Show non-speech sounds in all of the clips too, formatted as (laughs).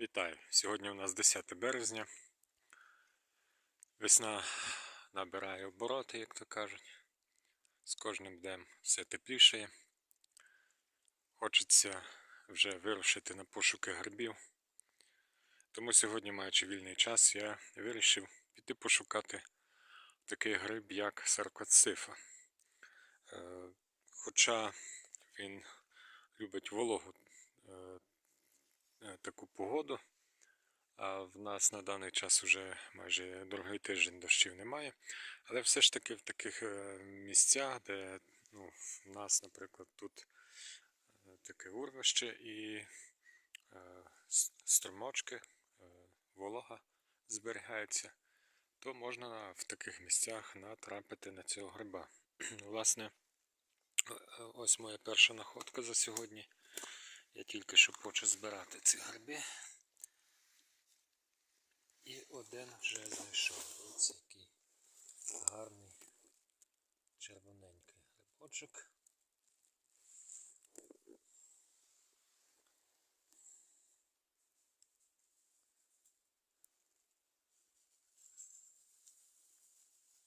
Вітаю! Сьогодні у нас 10 березня. Весна набирає обороти, як то кажуть. З кожним днем все теплішає. Хочеться вже вирушити на пошуки грибів. Тому сьогодні, маючи вільний час, я вирішив піти пошукати такий гриб, як саркоцифа. Е, Хоча він любить вологу е, таку погоду. А в нас на даний час вже майже другий тиждень дощів немає. Але все ж таки в таких е, місцях, де ну, в нас, наприклад, тут е, таке урвище і е, струмочки, е, волога зберігається, то можна в таких місцях натрапити на цього гриба. (clears throat) Власне, е, е, ось моя перша находка за сьогодні. Я тільки що хочу збирати ці гриби. І один вже знайшов. Ось який гарний червоненький грибочок.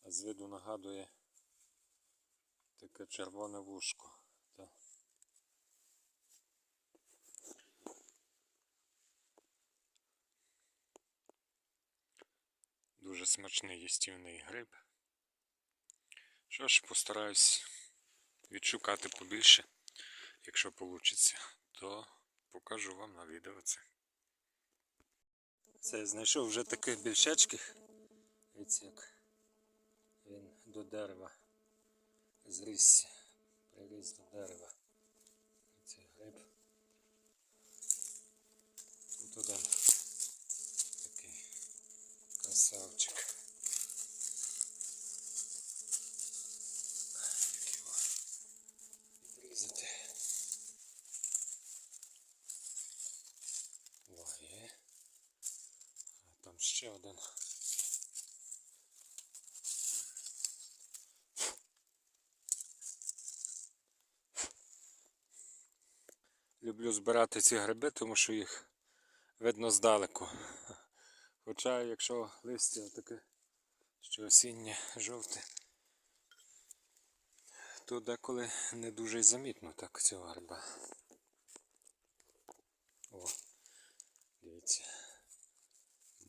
А з виду нагадує таке червоне вушко. Та. Дуже смачний їстівний гриб. Що ж, постараюсь відшукати побільше. Якщо вийде, то покажу вам на відео це. Це я знайшов вже таких більшечких. Дивіться, як він до дерева зрісся. Приріс до дерева. Цей гриб. Тут один красавчик. Як його відрізати. Там ще один. Люблю збирати ці гриби, тому що їх видно здалеку. Хоча, якщо листя таке, що осіннє жовте, то деколи не дуже й замітно так цього гриба. О, дивіться,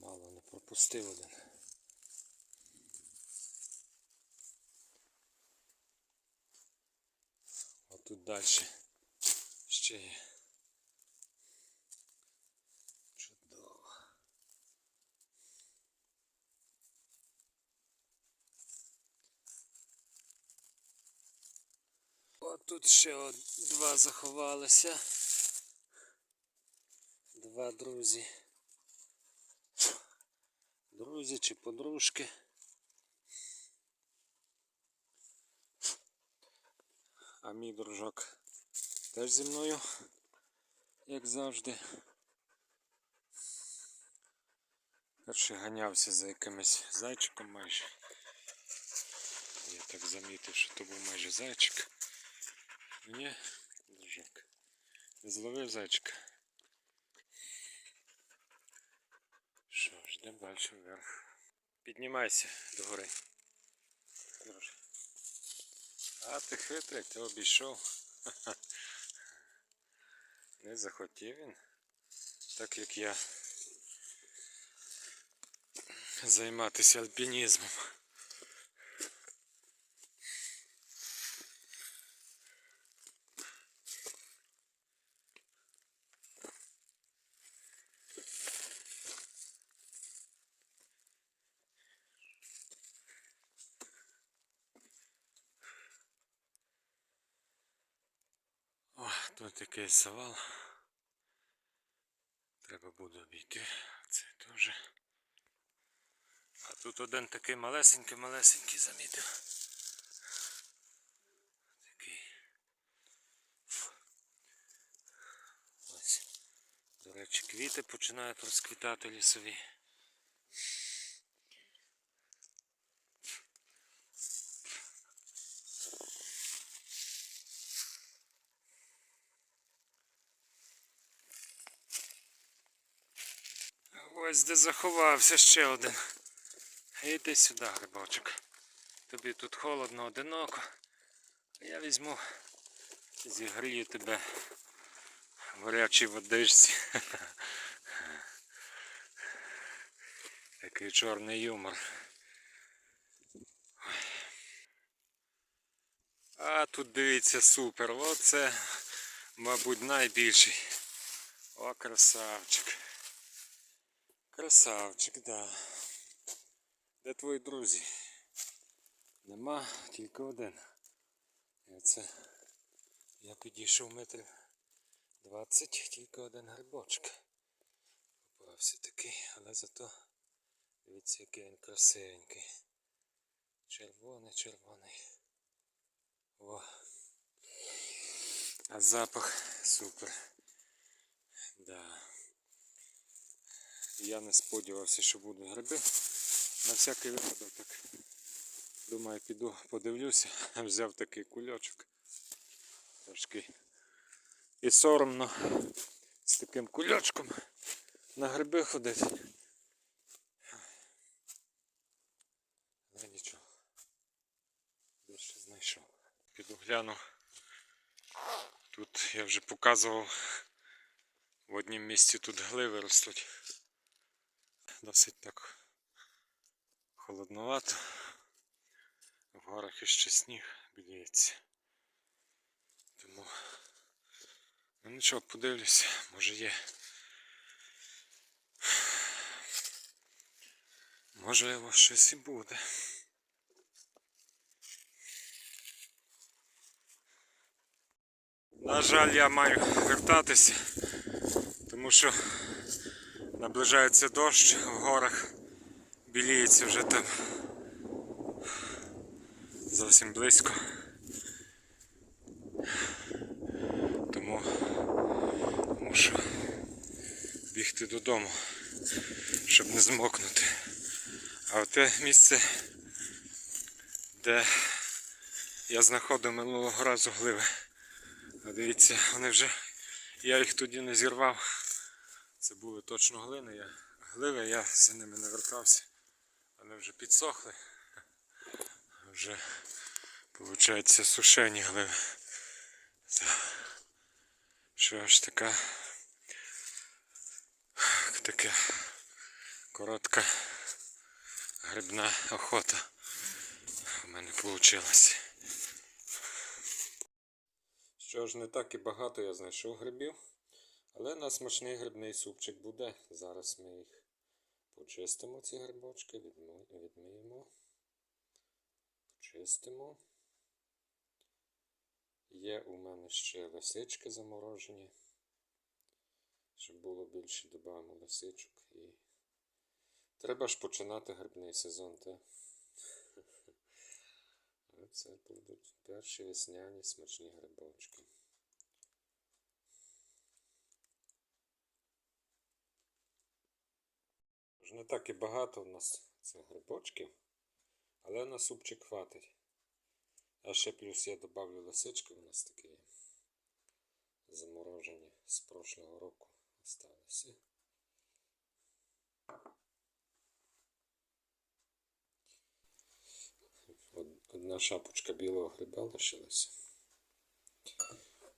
мало не пропустив один. А тут далі ще є. Тут ще два заховалися. Два друзі. Друзі чи подружки. А мій дружок теж зі мною, як завжди. Перший ганявся за якимось зайчиком майже. Я так замітив, що то був майже зайчик. Ні, дружок. Не зловив зайчика. Що ж, йдемо далі вверх. Піднімайся догори. Друже. А ти хитрий, ти обійшов. (laughs) Не захотів він. Так як я займатися альпінізмом. О, тут якийсь завал. Треба буде обійти. Це теж. А тут один такий малесенький, малесенький замітив. Такий. Ось. До речі, квіти починають розквітати лісові. Ось де заховався ще один. Іди сюди, грибочок. Тобі тут холодно, одиноко. Я візьму, зігрію тебе в гарячій водичці. (laughs) Такий чорний юмор. А тут дивіться супер. Оце, мабуть, найбільший. О, красавчик. Красавчик, да. Де твої друзі? Нема, тільки один. І оце я підійшов метрів 20, тільки один грибочок. Попався такий, але зато дивіться, який він красивенький. Червоний, червоний. О. А запах супер. Да. Я не сподівався, що будуть гриби. На всякий випадок так. Думаю, піду подивлюся. (laughs) Взяв такий кульочок. Трошки і соромно з таким кульочком на гриби ходити. Але нічого. Більше знайшов. Піду гляну. Тут я вже показував. В однім місці тут гливи ростуть. Досить так холодновато. В горах іще сніг біліється. Тому ну нічого, подивлюся, може є. Можливо, щось і буде. На жаль, я маю вертатися, тому що наближається дощ в горах, біліється вже там зовсім близько. Тому мушу бігти додому, щоб не змокнути. А те місце, де я знаходив минулого разу гливи. Дивіться, вони вже, я їх тоді не зірвав. Були точно глини. Я, гливи, я за ними не вертався. Вони вже підсохли. Вже, виходить, сушені гливи. Що ж така така коротка грибна охота у мене вийшла. Що ж, не так і багато я знайшов грибів, але на смачний грибний супчик буде. Зараз ми їх почистимо, ці грибочки, відмиємо, почистимо. Є у мене ще лисички заморожені. Щоб було більше, додамо лисичок і. Треба ж починати грибний сезон, так? (laughs) Це будуть перші весняні смачні грибочки. Ж Не так і багато в нас цих грибочків, але на супчик хватить. А ще плюс я добавлю лисички, у нас такі заморожені з прошлого року осталися. Одна шапочка білого гриба лишилася.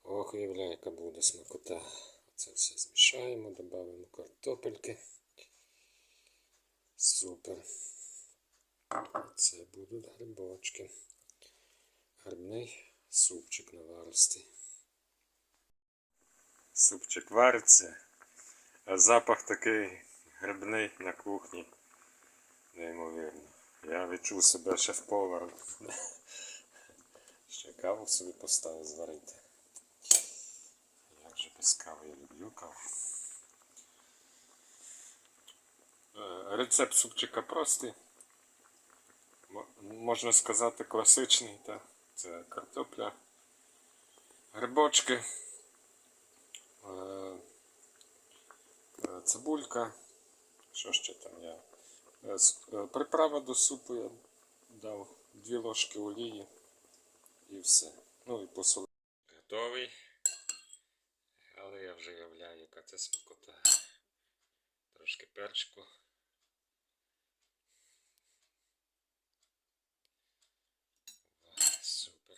Ох, уявляю, яка буде смакота. Це все змішаємо, додаємо картопельки. Супер. Це будуть грибочки. Грибний супчик наваристий. Супчик вариться, а запах такий грибний на кухні. Неймовірно. Я відчув себе шеф-поваром. Ще каву собі поставив зварити. Як же без кави я люблю каву. Рецепт супчика простий. Можна сказати класичний. Та? Це картопля, грибочки, е, е, цибулька. Що ще там я? Е, е, Приправа до супу я дав дві ложки олії і все. Ну і посолив. Готовий. Але я вже уявляю, яка це смакота. Трошки перчику. О, Супер.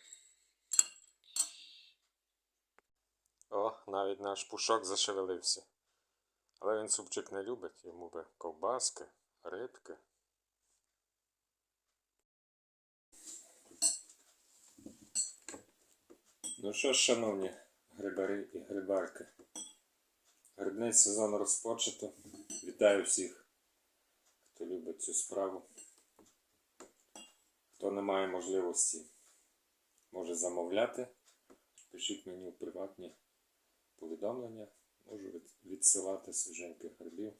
О, навіть наш пушок зашевелився. Але він супчик не любить, йому би ковбаски, рибки. Ну що ж, шановні грибари і грибарки, грибний сезон розпочато. Вітаю всіх, хто любить цю справу. Хто не має можливості, може замовляти. Пишіть мені у приватні повідомлення. Можу відсилати свіженьких грибів.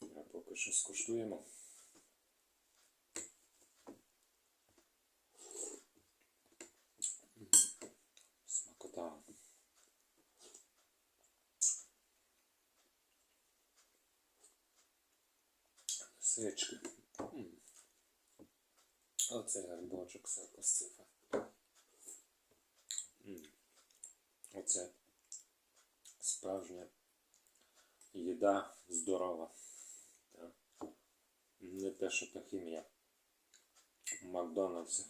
А поки що скуштуємо. Смакота. Сички. Оцей грибочок саркосцифа. Оце справжня їда здорова. Не те, що та хімія в Макдональдсі.